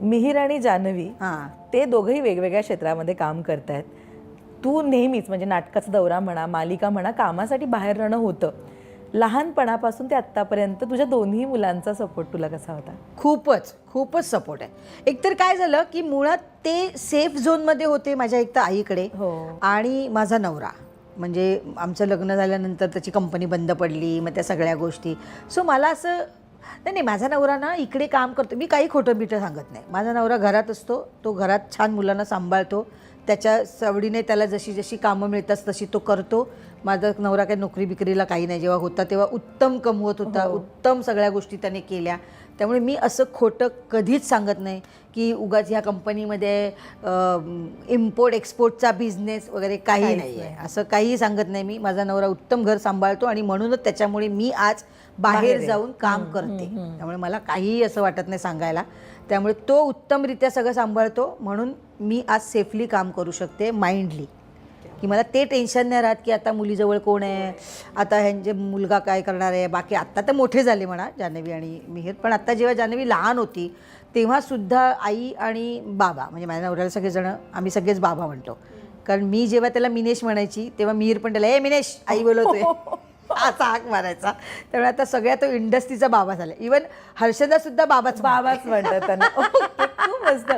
मिहिर आणि जान्हवी हां. ते दोघंही वेगवेगळ्या क्षेत्रामध्ये काम करतायत. तू नेहमीच म्हणजे नाटकाचा दौरा म्हणा मालिका म्हणा कामासाठी बाहेर राहणं होतं. लहानपणापासून ते आत्तापर्यंत तुझ्या दोन्ही मुलांचा सपोर्ट तुला कसा होता? खूपच खूपच सपोर्ट आहे. एकतर काय झालं की मुळात ते सेफ झोनमध्ये होते माझ्या एक तर आईकडे हो. आणि माझा नवरा. म्हणजे आमचं लग्न झाल्यानंतर त्याची कंपनी बंद पडली मग त्या सगळ्या गोष्टी. सो मला असं नाही नाही माझा नवरा ना इकडे काम करतो. मी काही खोटं बिटं सांगत नाही. माझा नवरा घरात असतो. तो घरात छान मुलांना सांभाळतो. त्याच्या सवडीने त्याला जशी जशी कामं मिळतात तशी तो करतो. माझा नवरा काही नोकरी बिकरीला काही नाही. जेव्हा होता तेव्हा उत्तम कमवत होता उत्तम सगळ्या गोष्टी त्याने केल्या. त्यामुळे मी असं खोटं कधीच सांगत नाही की उगाच ह्या कंपनीमध्ये इम्पोर्ट एक्सपोर्टचा बिझनेस वगैरे काही नाही. आहे असं काहीही सांगत नाही मी. माझा नवरा उत्तम घर सांभाळतो आणि म्हणूनच त्याच्यामुळे मी आज बाहेर. जाऊन काम करते. त्यामुळे मला काहीही असं वाटत नाही सांगायला. त्यामुळे तो उत्तमरित्या सगळं सांभाळतो. म्हणून मी आज सेफली काम करू शकते माइंडली की मला ते टेन्शन नाही राहत की आता मुलीजवळ कोण आहे? आता ह्यांचे मुलगा काय करणार आहे? बाकी आत्ता तर मोठे झाले म्हणा जान्हवी आणि मिहिर. पण आत्ता जेव्हा जान्हवी लहान होती तेव्हा सुद्धा आई आणि बाबा म्हणजे माझ्या नवऱ्याला सगळेजण आम्ही सगळेच बाबा म्हणतो. कारण मी जेव्हा त्याला मिनेश म्हणायची तेव्हा मिहिर पण त्याला ए मिनेश आई बोलवतोय. असा हाक मारायचा. त्यामुळे आता सगळ्या तो इंडस्ट्रीचा बाबा झाला इवन हर्षदा सुद्धा बाबाच बाबाच म्हणतात त्यांना. खूप मस्त.